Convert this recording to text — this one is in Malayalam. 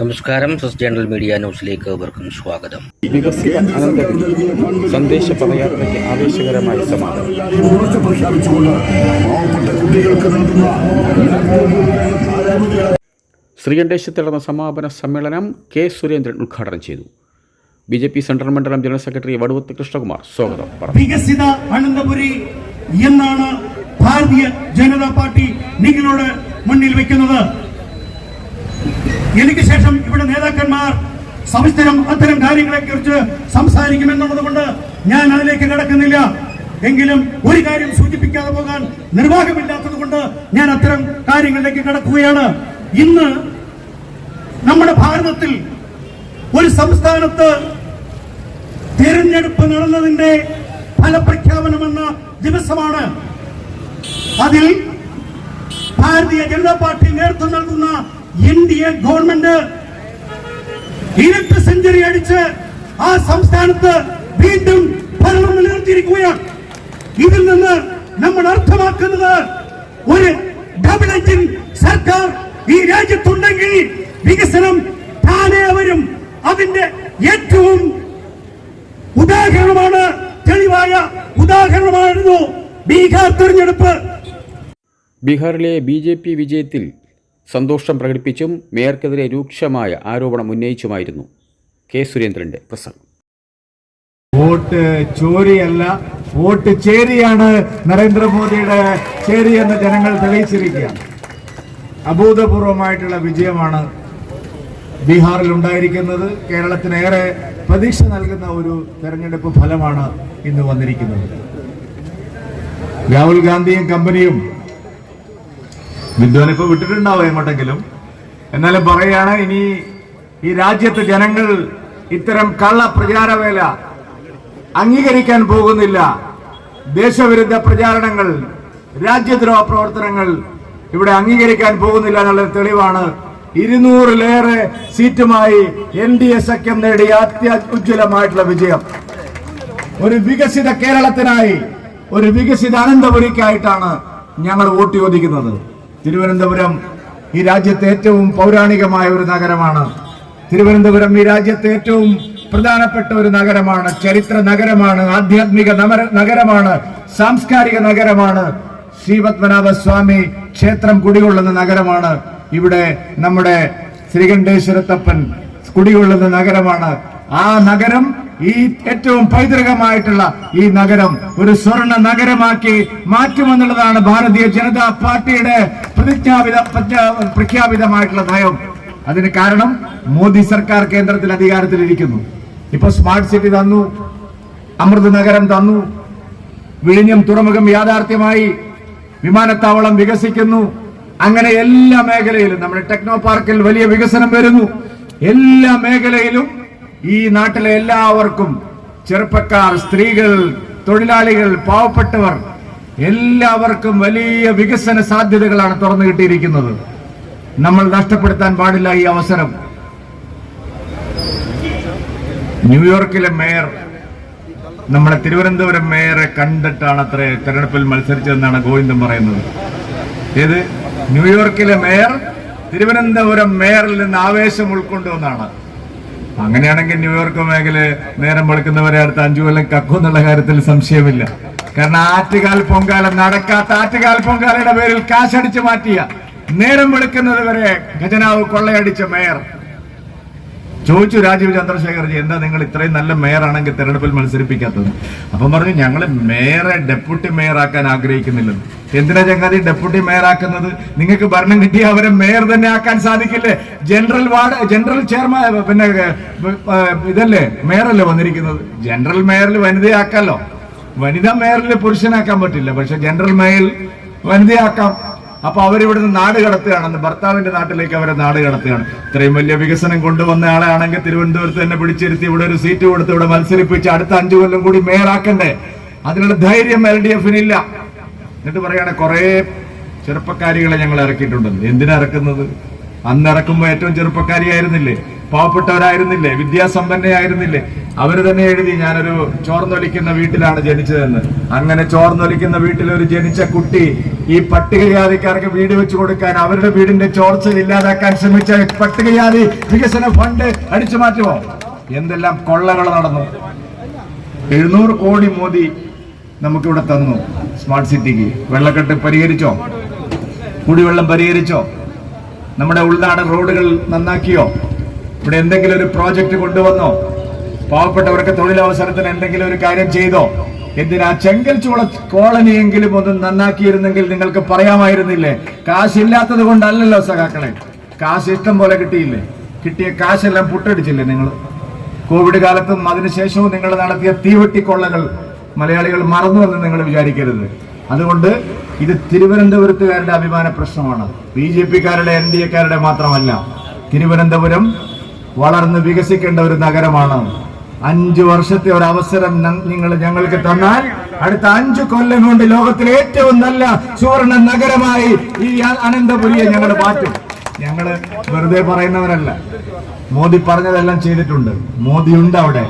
നമസ്കാരം സസ് ജേണൽ മീഡിയ ന്യൂസിലേക്ക് അവർക്കും സ്വാഗതം. വികസിത അനന്തപുരി സന്ദേശ പദയാത്രയ്ക്ക് ആവേശകരമായ നൽകുന്ന ശ്രീകണ്ഠേശത്ത് നടന്ന സമാപന സമ്മേളനം കെ സുരേന്ദ്രൻ ഉദ്ഘാടനം ചെയ്തു. ബി ജെ പി സെൻട്രൽ മണ്ഡലം ജനറൽ സെക്രട്ടറി വടുവത്ത് കൃഷ്ണകുമാർ സ്വാഗതം പറഞ്ഞു. വികസിത അനന്തപുരി എന്നാണ് ഭാരതീയ ജനതാ പാർട്ടി നിങ്ങളോട് മുന്നിൽ വെക്കുന്നത്. എനിക്ക് ശേഷം ഇവിടെ നേതാക്കന്മാർ സവിസ്തരം അത്തരം കാര്യങ്ങളെ കുറിച്ച് സംസാരിക്കുമെന്നുള്ളത് കൊണ്ട് ഞാൻ അതിലേക്ക് കടക്കുന്നില്ല. എങ്കിലും ഒരു കാര്യം സൂചിപ്പിക്കാതെ പോകാൻ നിർവാഹമില്ലാത്തത് കൊണ്ട് ഞാൻ അത്തരം കാര്യങ്ങളിലേക്ക് കടക്കുകയാണ്. ഇന്ന് നമ്മുടെ ഭാരതത്തിൽ ഒരു സംസ്ഥാനത്ത് തിരഞ്ഞെടുപ്പ് നടന്നതിന്റെ ഫലപ്രഖ്യാപനമെന്ന ദിവസമാണ്. അതിൽ ഭാരതീയ ജനതാ പാർട്ടി നേതൃത്വം നൽകുന്ന എ ഗവൺമെന്റ് ഇരട്ട സെഞ്ചുറി അടിച്ച് ആ സംസ്ഥാനത്ത് വീണ്ടും ഭരണം നിലനിർത്തിയിരിക്കുകയാണ്. ഇതിൽ നിന്ന് നമ്മൾ അർത്ഥമാക്കുന്നത് ഒരു ഡബിൾ എഞ്ചിൻ സർക്കാർ ഈ രാജ്യത്തുണ്ടെങ്കിൽ വികസനം താനേ വരും. അതിന്റെ ഏറ്റവും ഉദാഹരണമാണ് തെളിവായ ഉദാഹരണമായിരുന്നു ബീഹാർ തെരഞ്ഞെടുപ്പ്. ബീഹാറിലെ ബി ജെ പി വിജയത്തിൽ സന്തോഷം പ്രകടിപ്പിച്ചും മേയർക്കെതിരെ രൂക്ഷമായ ആരോപണം ഉന്നയിച്ചുമായിരുന്നു കെ സുരേന്ദ്രന്റെ പ്രസംഗം. വോട്ട് ചോരിയല്ല വോട്ട് ചേരിയാണ് നരേന്ദ്രമോദിയുടെ ചേരി എന്ന് ജനങ്ങൾ തെളിയിച്ചിരിക്കുകയാണ്. അഭൂതപൂർവമായിട്ടുള്ള വിജയമാണ് ബീഹാറിൽ ഉണ്ടായിരിക്കുന്നത്. കേരളത്തിന് ഏറെ പ്രതീക്ഷ നൽകുന്ന ഒരു തെരഞ്ഞെടുപ്പ് ഫലമാണ് ഇന്ന് വന്നിരിക്കുന്നത്. രാഹുൽ ഗാന്ധിയും കമ്പനിയും വിദ്വാൻ ഇപ്പൊ വിട്ടിട്ടുണ്ടാവും എങ്ങോട്ടെങ്കിലും. എന്നാലും പറയാണ് ഇനി ഈ രാജ്യത്തെ ജനങ്ങൾ ഇത്തരം കള്ള പ്രചാരവേല അംഗീകരിക്കാൻ പോകുന്നില്ല. ദേശവിരുദ്ധ പ്രചാരണങ്ങൾ രാജ്യദ്രോഹ പ്രവർത്തനങ്ങൾ ഇവിടെ അംഗീകരിക്കാൻ പോകുന്നില്ല എന്നുള്ള തെളിവാണ്. ഇരുന്നൂറിലേറെ സീറ്റുമായി എൻ ഡി എ സഖ്യം നേടിയ അത്യുജ്വലമായിട്ടുള്ള വിജയം. ഒരു വികസിത കേരളത്തിനായി ഒരു വികസിത അനന്തപുരിക്കായിട്ടാണ് ഞങ്ങൾ വോട്ട് ചോദിക്കുന്നത്. തിരുവനന്തപുരം ഈ രാജ്യത്തെ ഏറ്റവും പൗരാണികമായ ഒരു നഗരമാണ്. തിരുവനന്തപുരം ഈ രാജ്യത്തെ ഏറ്റവും പ്രധാനപ്പെട്ട ഒരു നഗരമാണ്. ചരിത്ര നഗരമാണ് ആധ്യാത്മിക നഗരമാണ് സാംസ്കാരിക നഗരമാണ്. ശ്രീപത്മനാഭ സ്വാമി ക്ഷേത്രം കുടികൊള്ളുന്ന നഗരമാണ്. ഇവിടെ നമ്മുടെ ശ്രീകണ്ഠേശ്വരത്തപ്പൻ കുടികൊള്ളുന്ന നഗരമാണ്. ആ നഗരം ഈ ഏറ്റവും പൈതൃകമായിട്ടുള്ള ഈ നഗരം ഒരു സ്വർണ നഗരമാക്കി മാറ്റുമെന്നുള്ളതാണ് ഭാരതീയ ജനതാ പാർട്ടിയുടെ പ്രതിജ്ഞാപിത പ്രഖ്യാപിതമായിട്ടുള്ള നയം. അതിന് കാരണം മോദി സർക്കാർ കേന്ദ്രത്തിൽ അധികാരത്തിലിരിക്കുന്നു. ഇപ്പൊ സ്മാർട്ട് സിറ്റി തന്നു അമൃത് നഗരം തന്നു വിഴിഞ്ഞം തുറമുഖം യാഥാർത്ഥ്യമായി വിമാനത്താവളം വികസിക്കുന്നു. അങ്ങനെ എല്ലാ മേഖലയിലും നമ്മുടെ ടെക്നോ പാർക്കിൽ വലിയ വികസനം വരുന്നു. എല്ലാ മേഖലയിലും ഈ നാട്ടിലെ എല്ലാവർക്കും ചെറുപ്പക്കാർ സ്ത്രീകൾ തൊഴിലാളികൾ പാവപ്പെട്ടവർ എല്ലാവർക്കും വലിയ വികസന സാധ്യതകളാണ് തുറന്നു കിട്ടിയിരിക്കുന്നത്. നമ്മൾ നഷ്ടപ്പെടുത്താൻ പാടില്ല ഈ അവസരം. ന്യൂയോർക്കിലെ മേയർ നമ്മുടെ തിരുവനന്തപുരം മേയറെ കണ്ടിട്ടാണ് അത്ര തെരഞ്ഞെടുപ്പിൽ മത്സരിച്ചതെന്നാണ് ഗോവിന്ദൻ പറയുന്നത്. ഏത്? ന്യൂയോർക്കിലെ മേയർ തിരുവനന്തപുരം മേയറിൽ നിന്ന് ആവേശം ഉൾക്കൊണ്ടുവന്നാണ് അങ്ങനെയാണെങ്കിൽ ന്യൂയോർക്ക് മേഖല നേരം വെളുക്കുന്നവരെ അടുത്ത് അഞ്ചു കൊല്ലം കക്കുന്നുള്ള കാര്യത്തിൽ സംശയമില്ല. കാരണം ആറ്റുകാൽ പൊങ്കാല നടക്കാത്ത ആറ്റുകാൽ പൊങ്കാലയുടെ പേരിൽ കാശടിച്ചു മാറ്റിയ നേരം വെളുക്കുന്നത് വരെ ഖജനാവ് കൊള്ളയടിച്ച മേയർ. ചോദിച്ചു രാജീവ് ചന്ദ്രശേഖർജി എന്താ നിങ്ങൾ ഇത്രയും നല്ല മേയർ ആണെങ്കിൽ തെരഞ്ഞെടുപ്പിൽ മത്സരിപ്പിക്കാത്തത്? അപ്പം പറഞ്ഞു ഞങ്ങൾ മേയറെ ഡെപ്യൂട്ടി മേയർ ആക്കാൻ ആഗ്രഹിക്കുന്നില്ലെന്ന് എന്തിനാ ചങ്ങാതി ഡെപ്യൂട്ടി മേയർ ആക്കുന്നത് നിങ്ങൾക്ക് ഭരണം കിട്ടിയ അവരെ മേയർ തന്നെ ആക്കാൻ സാധിക്കില്ലേ? ജനറൽ വാർഡ് ജനറൽ ചെയർമാൻ പിന്നെ ഇതല്ലേ മേയറല്ലേ വന്നിരിക്കുന്നത്? ജനറൽ മേയറിൽ വനിതയാക്കാലോ? വനിതാ മേയറിൽ പുരുഷനാക്കാൻ പറ്റില്ല പക്ഷെ ജനറൽ മേയറിൽ വനിതയാക്കാം. അപ്പൊ അവരിവിടുന്ന് നാട് കടത്തുകയാണെന്ന് ഭർത്താവിന്റെ നാട്ടിലേക്ക് അവരെ നാട് കടത്തുകയാണ്. ഇത്രയും വലിയ വികസനം കൊണ്ടുവന്ന ആളാണെങ്കിൽ തിരുവനന്തപുരത്ത് തന്നെ പിടിച്ചിരുത്തി ഇവിടെ ഒരു സീറ്റ് കൊടുത്ത് ഇവിടെ മത്സരിപ്പിച്ച് അടുത്ത അഞ്ചു കൊല്ലം കൂടി മേയറാക്കണ്ടേ? അതിനുള്ള ധൈര്യം എൽ ഡി എഫിനില്ല. എന്നിട്ട് പറയാണ് കുറെ ചെറുപ്പക്കാരികളെ ഞങ്ങൾ ഇറക്കിയിട്ടുണ്ടെന്ന്. എന്തിനാ ഇറക്കുന്നത്? അന്ന് ഇറക്കുമ്പോൾ ഏറ്റവും ചെറുപ്പക്കാരിയായിരുന്നില്ലേ? പാവപ്പെട്ടവരായിരുന്നില്ലേ? വിദ്യാസമ്പന്നയായിരുന്നില്ലേ? അവർ തന്നെ എഴുതി ഞാനൊരു ചോർന്നൊലിക്കുന്ന വീട്ടിലാണ് ജനിച്ചതെന്ന്. അങ്ങനെ ചോർന്നൊലിക്കുന്ന വീട്ടിൽ ഒരു ജനിച്ച കുട്ടി ഈ പട്ടികജാതിക്കാർക്ക് വീട് വെച്ചു കൊടുക്കാൻ അവരുടെ വീടിന്റെ ചോർച്ച ഇല്ലാതാക്കാൻ ശ്രമിച്ച പട്ടികജാതി വികസന ഫണ്ട് അടിച്ചു മാറ്റുമോ? എന്തെല്ലാം കൊള്ളകൾ നടന്നു. എഴുന്നൂറ് കോടി മോദി നമുക്കിവിടെ തന്നു സ്മാർട്ട് സിറ്റിക്ക്. വെള്ളക്കെട്ട് പരിഹരിച്ചോ? കുടിവെള്ളം പരിഹരിച്ചോ? നമ്മുടെ ഉൾനാടൻ റോഡുകൾ നന്നാക്കിയോ? ഇവിടെ എന്തെങ്കിലും ഒരു പ്രോജക്റ്റ് കൊണ്ടുവന്നോ? പാവപ്പെട്ടവർക്ക് തൊഴിലവസരത്തിന് എന്തെങ്കിലും ഒരു കാര്യം ചെയ്തോ? എന്തിനാ ചെങ്കൽ ചൂള കോളനിയെങ്കിലും ഒന്ന് നന്നാക്കിയിരുന്നെങ്കിൽ നിങ്ങൾക്ക് പറയാമായിരുന്നില്ലേ? കാശില്ലാത്തത് കൊണ്ടല്ലല്ലോ സഖാക്കളെ. കാശ് ഇഷ്ടം പോലെ കിട്ടിയില്ലേ? കിട്ടിയ കാശെല്ലാം പുട്ടടിച്ചില്ലേ നിങ്ങൾ? കോവിഡ് കാലത്തും അതിനുശേഷവും നിങ്ങൾ നടത്തിയ തീവെട്ടിക്കൊള്ളകൾ മലയാളികൾ മറന്നുവെന്ന് നിങ്ങൾ വിചാരിക്കരുത്. അതുകൊണ്ട് ഇത് തിരുവനന്തപുരത്തുകാരുടെ അഭിമാന പ്രശ്നമാണ്. ബി ജെ പിക്കാരുടെ എൻ ഡി എക്കാരുടെ മാത്രമല്ല തിരുവനന്തപുരം വളർന്ന് വികസിക്കേണ്ട ഒരു നഗരമാണ് അഞ്ചു വർഷത്തെ ഒരു അവസരം നിങ്ങൾ ഞങ്ങൾക്ക് തന്നാൽ അടുത്ത അഞ്ചു കൊല്ലം കൊണ്ട് ലോകത്തിലെ ഏറ്റവും നല്ല സുവർണ നഗരമായി ഈ അനന്തപുരിയെ ഞങ്ങൾ മാറ്റും. ഞങ്ങൾ വെറുതെ പറയുന്നവരല്ല. മോദി പറഞ്ഞതെല്ലാം ചെയ്തിട്ടുണ്ട്. മോദി ഉണ്ട് അവിടെ.